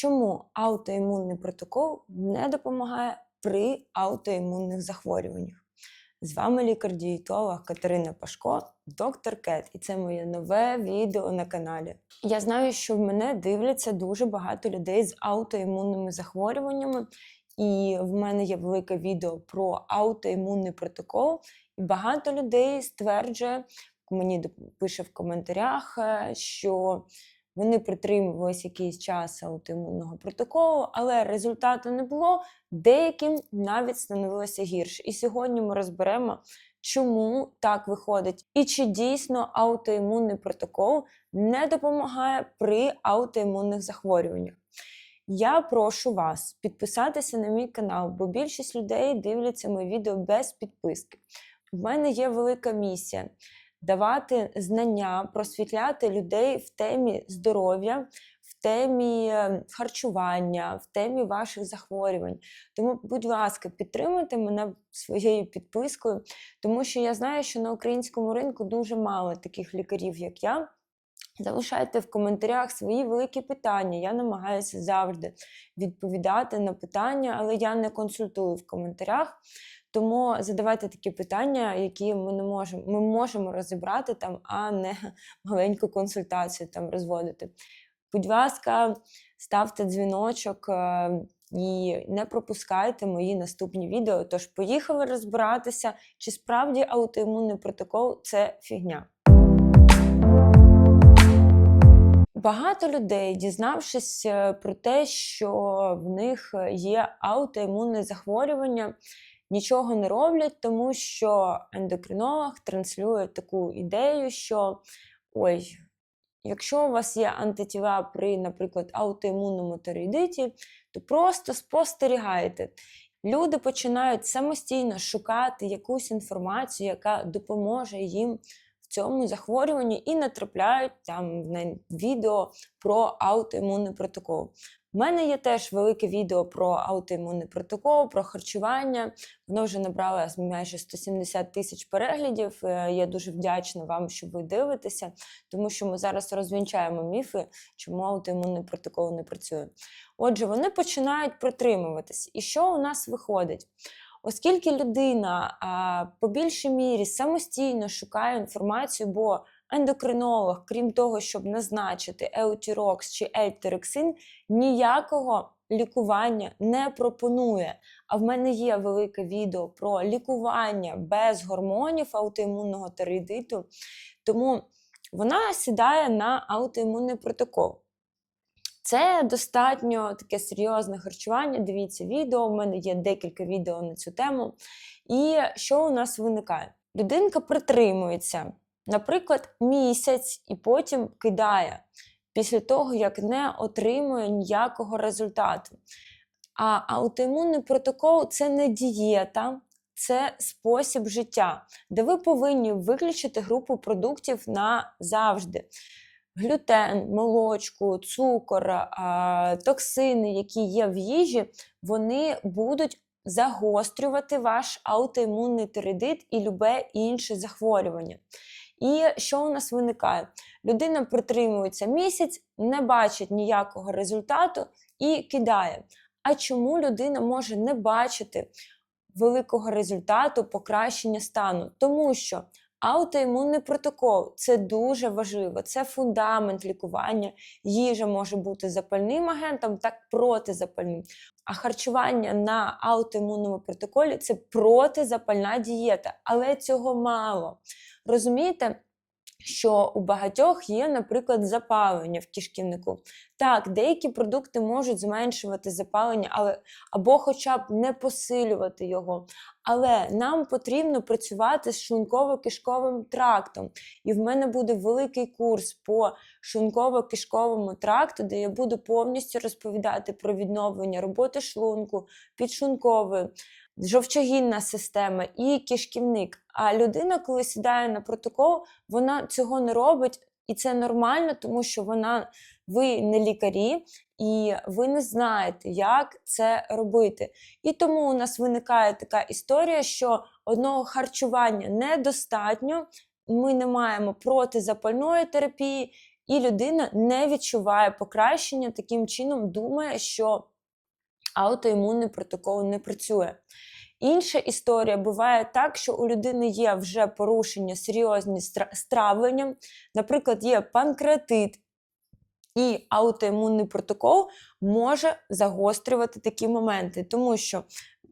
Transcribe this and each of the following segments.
Чому аутоімунний протокол не допомагає при аутоімунних захворюваннях? З вами лікар-дієтолог Катерина Пашко, доктор Кет, і це моє нове відео на каналі. Я знаю, що в мене дивляться дуже багато людей з аутоімунними захворюваннями, і в мене є велике відео про аутоімунний протокол. І багато людей стверджує, мені пише в коментарях, е, що вони притримувалися якийсь час аутоімунного протоколу, але результату не було. Деяким навіть становилося гірше. І сьогодні ми розберемо, чому так виходить, і чи дійсно аутоімунний протокол не допомагає при аутоімунних захворюваннях. Я прошу вас підписатися на мій канал, бо більшість людей дивляться мої відео без підписки. У мене є велика місія давати знання, просвітляти людей в темі здоров'я, в темі е, харчування, в темі ваших захворювань. Тому, будь ласка, підтримуйте мене своєю підпискою, тому що я знаю, що на українському ринку дуже мало таких лікарів, як я. Залишайте в коментарях свої великі питання. Я намагаюся завжди відповідати на питання, але я не консультую в коментарях. Тому задавайте такі питання, які ми не можемо ми можемо розібрати там, а не маленьку консультацію там розводити. Будь ласка, ставте дзвіночок е, і не пропускайте мої наступні відео. Тож поїхали розбиратися, чи справді аутоімунний протокол це фігня. Багато людей, дізнавшись е, про те, що в них є аутоімунне захворювання, нічого не роблять, тому що ендокринолог транслює таку ідею, що ой, якщо у вас є антитіла при, наприклад, аутоімунному тиреїдиті, то просто спостерігайте. Люди починають самостійно шукати якусь інформацію, яка допоможе їм в цьому захворюванні, і натрапляють там на відео про аутоімунний протокол. У мене є теж велике відео про аутоімунний протокол, про харчування. Воно вже набрало майже 170 тисяч переглядів. Е, я дуже вдячна вам, що ви дивитеся, тому що ми зараз розвінчаємо міфи, чому аутоімунний протокол не працює. Отже, вони починають притримуватись. І що у нас виходить? Оскільки людина по більшій мірі самостійно шукає інформацію, бо ендокринолог, крім того, щоб назначити еутірокс чи ельтерексин, ніякого лікування не пропонує. А в мене є велике відео про лікування без гормонів аутоімунного тиреїдиту, тому вона сідає на аутоімунний протокол. Це достатньо таке серйозне харчування. Дивіться відео, у мене є декілька відео на цю тему. І що у нас виникає? Людинка притримується наприклад, місяць і потім кидає після того, як не отримує ніякого результату. А аутоімунний протокол це не дієта, це спосіб життя, де ви повинні виключити групу продуктів назавжди. Глютен, молочку, цукор, токсини, які є в їжі, вони будуть загострювати ваш аутоімунний тиреїдит і любе інше захворювання. І що у нас виникає? Людина притримується місяць, не бачить ніякого результату і кидає. А чому людина може не бачити великого результату покращення стану? Тому що аутоімунний протокол це дуже важливо, це фундамент лікування. Їжа може бути запальним агентом, так протизапальним. А харчування на аутоімунному протоколі це протизапальна дієта, але цього мало. Розумієте? Що у багатьох є, наприклад, запалення в кишківнику. Так, деякі продукти можуть зменшувати запалення, але або хоча б не посилювати його. Але нам потрібно працювати з шлунково-кишковим трактом. І в мене буде великий курс по шлунково-кишковому тракту, де я буду повністю розповідати про відновлення роботи шлунку, підшлункової, жовчогінна система і кишківник. А людина, коли сідає на протокол, вона цього не робить, і це нормально, тому що вона ви не лікарі, і ви не знаєте, як це робити. І тому у нас виникає така історія, що одного харчування недостатньо, ми не маємо протизапальної терапії. і людина не відчуває покращення, таким чином думає, що аутоімунний протокол не працює. Інша історія. Буває так, що у людини є вже порушення серйозні з травленням, наприклад, є панкреатит, і аутоімунний протокол може загострювати такі моменти, тому що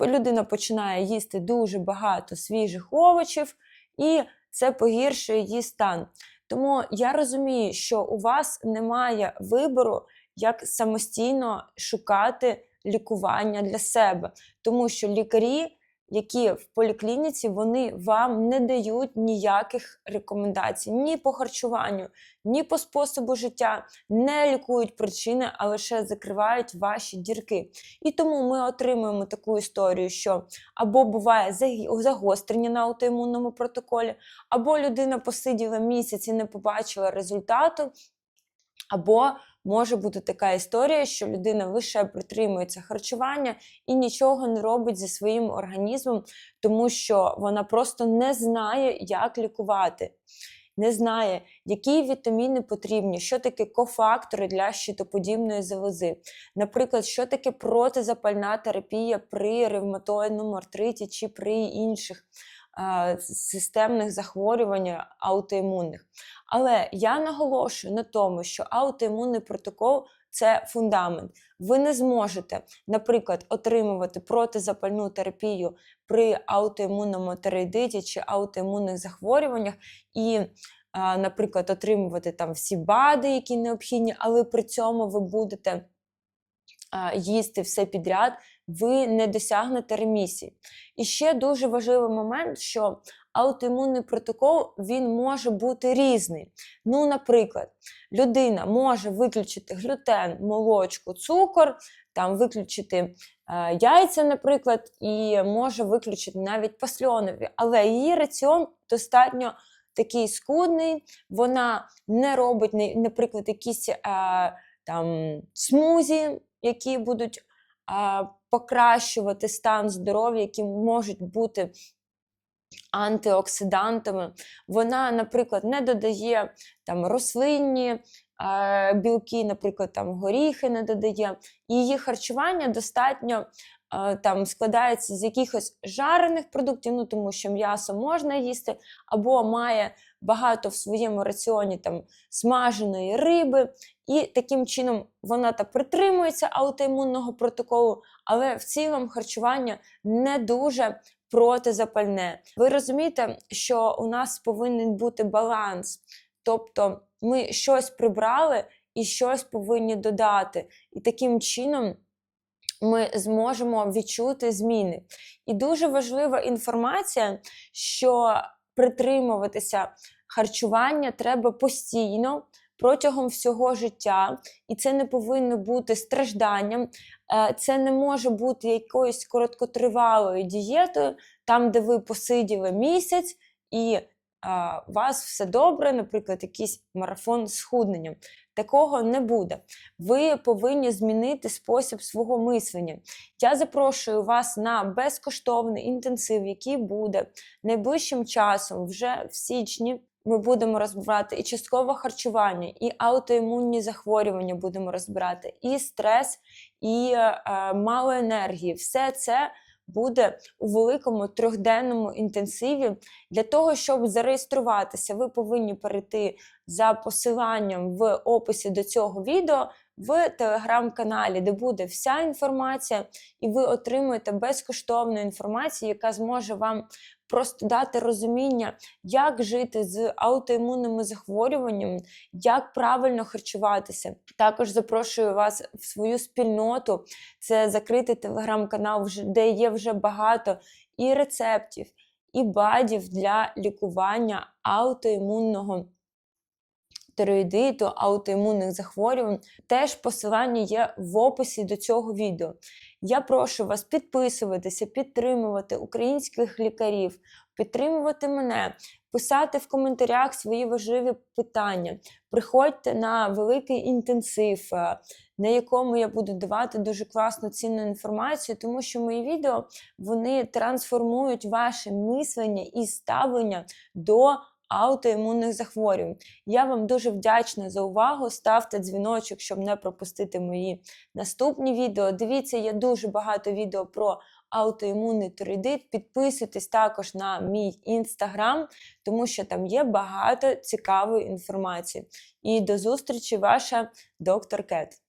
людина починає їсти дуже багато свіжих овочів, і це погіршує її стан. Тому я розумію, що у вас немає вибору, як самостійно шукати лікування для себе, тому що лікарі які в поліклініці вони вам не дають ніяких рекомендацій. Ні по харчуванню, ні по способу життя, не лікують причини, а лише закривають ваші дірки. І тому ми отримуємо таку історію, що або буває загострення на аутоімунному протоколі, або людина посиділа місяць і не побачила результату, або може бути така історія, що людина лише притримується харчування і нічого не робить зі своїм організмом, тому що вона просто не знає, як лікувати. Не знає, які вітаміни потрібні, що таке кофактори для щитоподібної залози. Наприклад, що таке протизапальна терапія при ревматоїдному артриті чи при інших системних захворювань аутоімунних. Але я наголошую на тому, що аутоімунний протокол це фундамент. Ви не зможете, наприклад, отримувати протизапальну терапію при аутоімунному тероїдиті чи аутоімунних захворюваннях і, наприклад, отримувати там всі БАДи, які необхідні, але при цьому ви будете їсти все підряд, ви не досягнете ремісії. І ще дуже важливий момент, що аутоімунний протокол він може бути різний. Ну, наприклад, людина може виключити глютен, молочку, цукор, там виключити е, яйця, наприклад, і може виключити навіть пасльонові, але її раціон достатньо. Такий скудний, вона не робить, наприклад, якісь е, там смузі, які будуть а, покращувати стан здоров'я, які можуть бути антиоксидантами. Вона, наприклад, не додає там рослинні а, білки, наприклад, там горіхи не додає. Її харчування достатньо там складається з якихось жарених продуктів, ну тому що м'ясо можна їсти, або має багато в своєму раціоні там смаженої риби, і таким чином вона та притримується аутоімунного протоколу, але в цілому харчування не дуже протизапальне. Ви розумієте, що у нас повинен бути баланс, тобто ми щось прибрали і щось повинні додати. І таким чином ми зможемо відчути зміни. І дуже важлива інформація, що притримуватися харчування треба постійно. Протягом всього життя, і це не повинно бути стражданням, е, це не може бути якоюсь короткотривалою дієтою, там, де ви посиділи місяць, і у вас все добре, наприклад, якийсь марафон з худненням. Такого не буде. Ви повинні змінити спосіб свого мислення. Я запрошую вас на безкоштовний інтенсив, який буде найближчим часом, вже в січні. Ми будемо розбирати і часткове харчування, і аутоімунні захворювання будемо розбирати, і стрес, і е, мало енергії. Все це буде у великому трьохденному інтенсиві. Для того, щоб зареєструватися, ви повинні перейти за посиланням в описі до цього відео в телеграм-каналі, де буде вся інформація, і ви отримуєте безкоштовну інформацію, яка зможе вам просто дати розуміння, як жити з аутоімунними захворюваннями, як правильно харчуватися. Також запрошую вас в свою спільноту. Це закритий телеграм-канал, де є вже багато і рецептів, і бадів для лікування аутоімунного тироїдиту, аутоімунних захворювань. Теж посилання є в описі до цього відео. Я прошу вас підписуватися, підтримувати українських лікарів, підтримувати мене, писати в коментарях свої важливі питання. Приходьте на великий інтенсив, е, на якому я буду давати дуже класну цінну інформацію, тому що мої відео вони трансформують ваше мислення і ставлення до аутоімунних захворювань. Я вам дуже вдячна за увагу. Ставте дзвіночок, щоб не пропустити мої наступні відео. Дивіться, є дуже багато відео про аутоімунний тиреоїдит. Підписуйтесь також на мій інстаграм, тому що там є багато цікавої інформації. І до зустрічі, ваша доктор Кет.